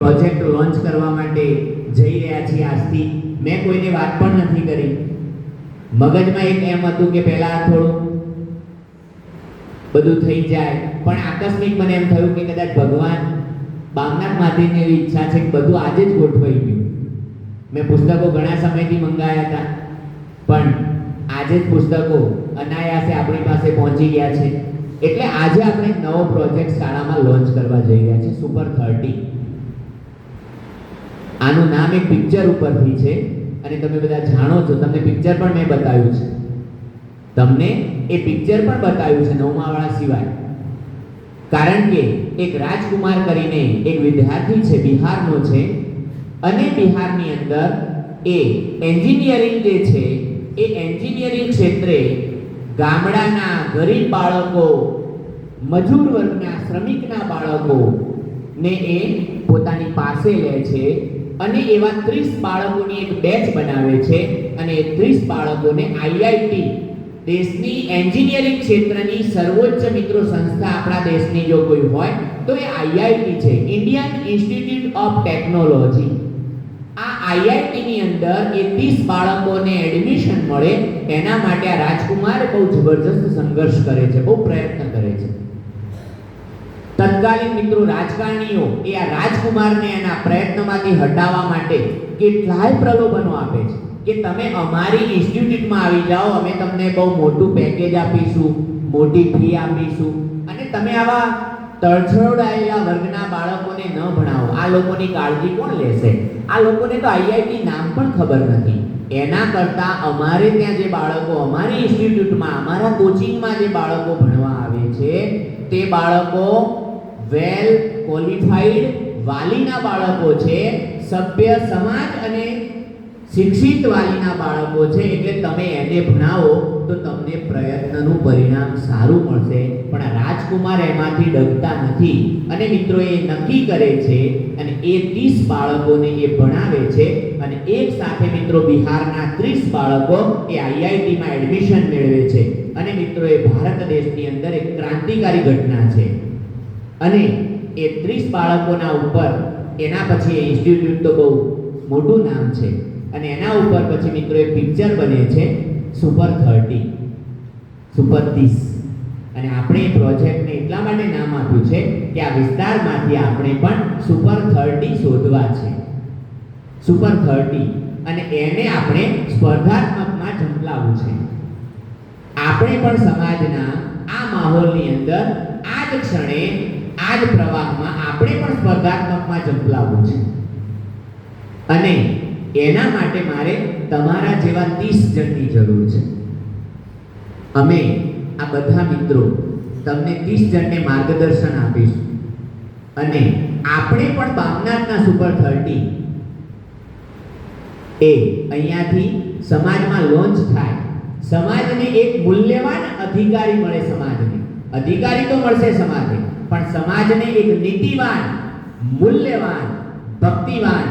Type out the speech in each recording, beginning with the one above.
Project launch કરવા માટે જઈ રહ્યા છીએ આજથી. મેં કોઈને વાત પણ નથી કરી. મગજમાં એક એમ હતું કે પહેલા થોડું બધું થઈ જાય. પણ આકસ્મિક મને એમ થયું કે કદાચ ભગવાન બામનાથ માધીની એવી ઈચ્છા છે કે બધું આજે જ ગોઠવાઈ ગયું. મેં પુસ્તકો ઘણા સમયથી મંગાવ્યા હતા. પણ આજે જ પુસ્તકો અનાયાસે આપણી પાસે પહોંચી ગયા છે. એટલે આજે આપણે નવો પ્રોજેક્ટ શાળામાં લોન્ચ કરવા જઈ રહ્યા છીએ. Super thirty. આનું નામ એક પિક્ચર ઉપરથી છે અને તમે બધા જાણો છો, તમને પિક્ચર પણ મેં બતાવ્યું છે. તમને એ પિક્ચર પણ બતાવ્યું છે નવમાવાળા સિવાય. કારણ કે એક રાજકુમાર કરીને એક વિદ્યાર્થી છે, બિહારનો છે અને બિહારની અંદર એ એન્જિનિયરિંગ જે છે, એ એન્જિનિયરિંગ ક્ષેત્રે ગામડાના ગરીબ બાળકો, મજૂર વર્ગના શ્રમિકના બાળકો ને એ પોતાની પાસે લે છે અને એવા 30 બાળકોની એક બેચ બનાવે છે અને એ 30 બાળકોને આઈઆઈટી દેશની એન્જિનિયરિંગ ક્ષેત્રની સર્વોચ્ચ મિત્રો સંસ્થા આપણા દેશની જો કોઈ હોય, તો એ આઈઆઈટી છે. Indian Institute of Technology. આ આઈઆઈટી ની અંદર એ 30 બાળકોને એડમિશન મળે એના માટે આ રાજકુમાર બહુ જબરજસ્ત સંઘર્ષ કરે છે, બહુ પ્રયત્ન કરે છે. તત્કાલીન મિત્રો રાજકારણીઓ એ આ રાજકુમારને એના પ્રયત્નમાંથી હટાવવા માટે કેટલાય પ્રલોભનો આપે છે. કે તમે અમારી ઇન્સ્ટિટ્યૂટમાં આવી જાઓ, અમે તમને બહુ મોટું પેકેજ આપીશું, મોટી ફી આપીશું. અને તમે આવા તળછોડાયેલા વર્ગના બાળકોને ન ભણાવો. આ લોકોની કાળજી કોણ લેશે? આ લોકોને તો આઈઆઈટી નામ પણ ખબર નથી. એના કરતાં અમારે ત્યાં જે બાળકો, અમારી ઇન્સ્ટિટ્યૂટમાં અમારા કોચિંગમાં જે બાળકો ભણવા આવે છે, તે બાળકો વેલ ક્વોલિફાઈડ વાલીના બાળકો છે, સભ્ય સમાજ અને શિક્ષિત વાલીના બાળકો છે, એટલે તમે એને ભણાવો તો તમને પ્રયત્નનું પરિણામ સારું મળશે. પણ રાજકુમાર એમાંથી ડગતા નથી. અને મિત્રો, એ નક્કી કરે છે અને એ 30 બાળકોને એ ભણાવે છે. અને એક સાથે મિત્રો, બિહારના 30 બાળકો એ આઈઆઈટીમાં એડમિશન મેળવે છે. અને મિત્રો, એ ભારત દેશની અંદર એક ક્રાંતિકારી ઘટના છે. અને એ 30 બાળકોના ઉપર એના પછી એ ઇન્સ્ટિટ્યૂટ તો બહુ મોટું નામ છે. અને એના ઉપર પછી મિત્રો એક પિક્ચર બને છે સુપર થર્ટી સુપર ત્રીસ અને આપણે એ પ્રોજેક્ટને એટલા માટે નામ આપ્યું છે કે આ વિસ્તારમાંથી આપણે પણ સુપર થર્ટી શોધવા છે. સુપર થર્ટી અને એને આપણે સ્પર્ધાત્મકમાં ઝંપલાવવું છે. આપણે પણ સમાજના આ માહોલની અંદર આ જ ક્ષણે જ પ્રવાહમાં આપણે પણ સ્પર્ધાત્મકમાં ઝંપલાવવું છે. અને એના માટે મારે તમારા જેવા 30 જણની જરૂર છે. અમે આ બધા મિત્રો તમને 30 જણને માર્ગદર્શન આપીશું. અને આપણે પણ બામનાથના સુપર 30 એ અહીંયાથી સમાજમાં લોન્ચ થાય. સમાજને એક મૂલ્યવાન અધિકારી મળે સમાજને. અધિકારી તો મળશે સમાજને પણ સમાજને એક નીતિવાન, મૂલ્યવાન, ભક્તિવાન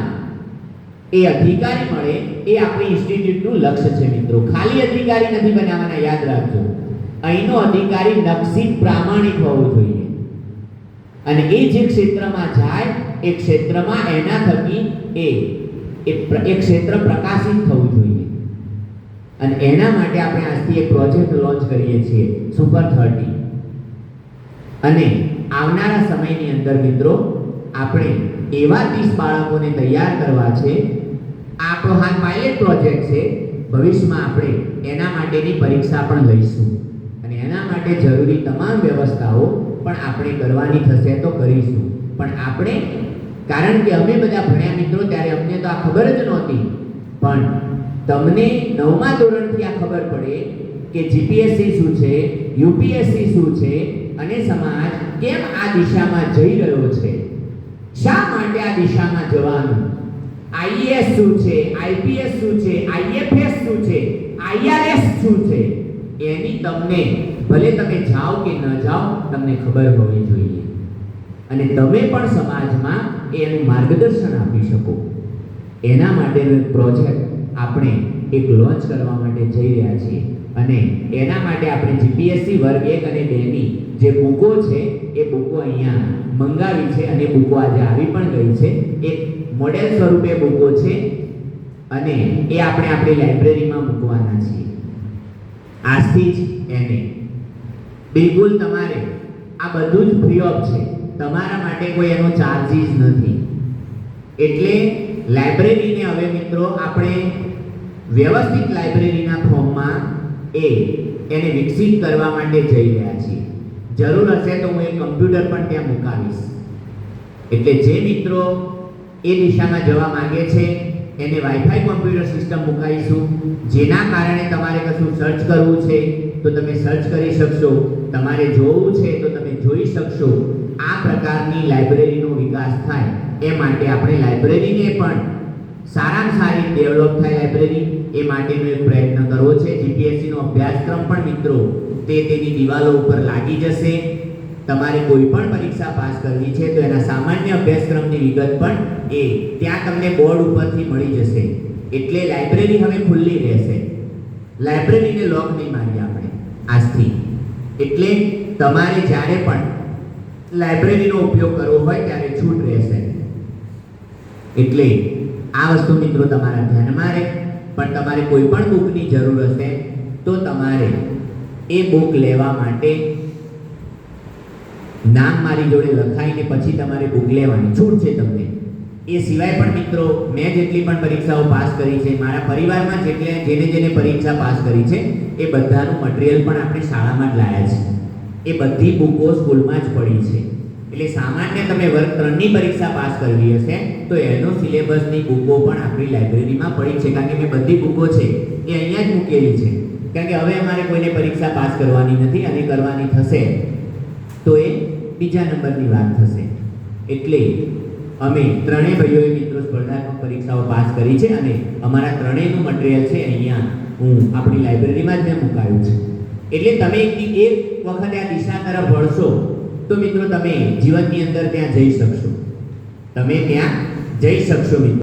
એ અધિકારી મળે એ આપણી ઇન્સ્ટિટ્યૂટનું લક્ષ્ય છે મિત્રો. ખાલી અધિકારી નથી બનાવવાના, યાદ રાખજો. અહીંનો અધિકારી નક્ષી પ્રામાણિક હોવો જોઈએ. અને એ જે ક્ષેત્રમાં જાય, એ ક્ષેત્રમાં એના થકી એ એ ક્ષેત્ર પ્રકાશિત થવું જોઈએ. અને એના માટે આપણે આજથી એક પ્રોજેક્ટ લોન્ચ કરીએ છીએ, સુપર થર્ટી. અને આવનારા સમયની અંદર મિત્રો, આપણે એવા 30 બાળકોને તૈયાર કરવા છે. આપણો હાલ પાયલેટ પ્રોજેક્ટ છે. ભવિષ્યમાં આપણે એના માટેની પરીક્ષા પણ લઈશું. અને એના માટે જરૂરી તમામ વ્યવસ્થાઓ પણ આપણે કરવાની થશે તો કરીશું. પણ આપણે, કારણ કે અમે બધા ભણ્યા મિત્રો, ત્યારે અમને તો આ ખબર જ નહોતી. પણ તમને નવમા ધોરણથી આ ખબર પડે કે જીપીએસસી શું છે યુપીએસસી શું છે અને સમાજ કેમ આ દિશામાં જઈ રહ્યો છે? શા માટે આ દિશામાં જવાનું? આઈએસ શું છે? આઈપીએસ શું છે? આઈએફએસ શું છે? આઈઆરએસ શું છે? એની તમને, ભલે તમે જાઓ કે ન જાઓ, તમને ખબર હોવી જોઈએ. અને તમે પણ સમાજમાં એનું માર્ગદર્શન આપી શકો. એના માટેનો પ્રોજેક્ટ આપણે એક લોન્ચ કરવા માટે જઈ રહ્યા છીએ. અને એના માટે આપણે જીપીએસસી વર્ગ એક અને બેની જે બુકો છે, એ બુકો અહીંયા મંગાવી છે અને બુકો આજે આવી પણ ગઈ છે. એક મોડેલ સ્વરૂપે બુકો છે અને એ આપણે આપણી લાઇબ્રેરીમાં મૂકવાના છીએ. આજથી જ એને. બિલકુલ તમારે, આ બધું જ ફ્રી ઓફ છે. તમારા માટે કોઈ એનો ચાર્જીસ નથી. એટલે લાઇબ્રેરીને હવે મિત્રો આપણે વ્યવસ્થિત લાઇબ્રેરીના ફોર્મમાં એ એને વિકસિત કરવા માટે જઈ રહ્યા છીએ. જરૂર હશે તો હું એ કમ્પ્યુટર પણ ત્યાં મુકાવીશ. એટલે જે મિત્રો એ દિશામાં જવા માંગે છે, એને વાઈફાઈ કોમ્પ્યુટર સિસ્ટમ મુકાવીશું. જેના કારણે તમારે કશું સર્ચ કરવું છે, તો તમે સર્ચ કરી શકશો. તમારે જોવું છે, તો તમે જોઈ શકશો. આ પ્રકારની લાઇબ્રેરીનો વિકાસ થાય, એ માટે આપણે લાઇબ્રેરીને પણ સારામાં સારી ડેવલપ થાય લાઇબ્રેરી એ માટેનો એક પ્રયત્ન કરવો છે. જીપીએસસીનો અભ્યાસક્રમ પણ મિત્રો તે તેની દિવાલો ઉપર લાગી જશે. તમારે કોઈ પણ પરીક્ષા પાસ કરવી છે તો એના સામાન્ય અભ્યાસક્રમની વિગત પણ એ ત્યાં તમને બોર્ડ ઉપરથી મળી જશે. એટલે લાઇબ્રેરી હવે ખુલ્લી રહેશે. લાઇબ્રેરીને લોક નહીં મારીએ આપણે આજથી. એટલે તમારે જ્યારે પણ લાઇબ્રેરીનો ઉપયોગ કરવો હોય ત્યારે છૂટ રહેશે. એટલે આ વસ્તુ મિત્રો તમારા ધ્યાનમાં રહે. પણ તમારે કોઈ પણ બુકની જરૂર હશે, તો તમારે એ બુક લેવા માટે નામ મારી જોડે લખાઈને પછી તમારે બુક લેવાની છૂટ છે તમને. એ સિવાય પણ મિત્રો, મેં જેટલી પણ પરીક્ષાઓ પાસ કરી છે, મારા પરિવારમાં જેટલે, જેને જેને પરીક્ષા પાસ કરી છે, એ બધાનું મટીરિયલ પણ આપણે શાળામાં જ લાયા છે. એ બધી બુકો સ્કૂલમાં જ પડી છે. એટલે સામાન્ય તમે વર્ગ ત્રણની પરીક્ષા પાસ કરવી હશે, તો એનો સિલેબસની બુકો પણ આપણી લાઇબ્રેરીમાં પડી છે. કારણ કે મેં બધી બુકો છે એ અહીંયા જ મૂકેલી છે. કારણ કે હવે અમારે કોઈને પરીક્ષા પાસ કરવાની નથી અને કરવાની થશે તો એ બીજા નંબરની વાત થશે. એટલે અમે ત્રણેય ભાઈઓએ મિત્રો સ્પર્ધાત્મક પરીક્ષાઓ પાસ કરી છે અને અમારા ત્રણેયનું મટીરિયલ છે અહીંયા હું આપણી લાઇબ્રેરીમાં જ મેં મુકાયું છે. એટલે તમે એક વખત આ દિશા તરફ વળશો તો મિત્રો તમે જીવનની અંદર ત્યાં જઈ શકશો. તમે ત્યાં જઈ શકશો મિત્રો.